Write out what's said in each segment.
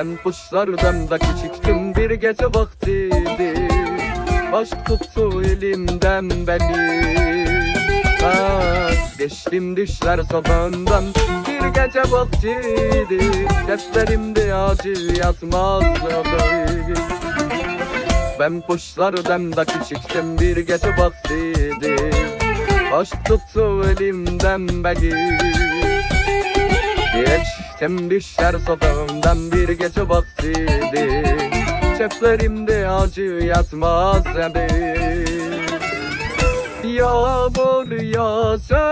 Ben kuşlardan da küçüktüm. Bir gece vaktiydi Aşk tuttu elimden beni. Ah, Geçtim düşler sokağından bir gece vaktiydi Defterimde acı yazmazdı Ben kuşlardan da küçüktüm. Bir gece vaktiydi Aşk tuttu elimden beni Geçtim düşler sokağından bir gece vaktiydi. Ceplerimde acı yatmaz dedi Yağmur yağsa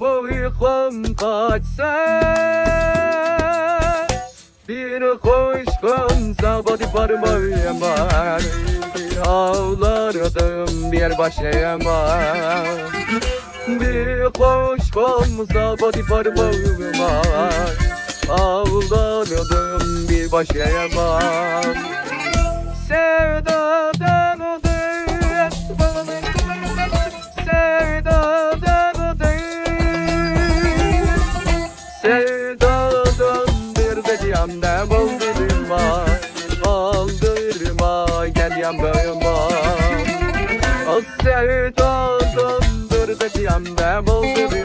Uykum kaçsa. Bir kuş konsa body parmağıma Ağlardım bir başlayamam bir kuş konsa body parmağıma Ağlardım bir başlayamam Sevdadan ödüm Sevdadan ödüm Sevdadan bir de yandım Aldırma, aldırma Gel yanıma o sevdadandır I'm babble, baby.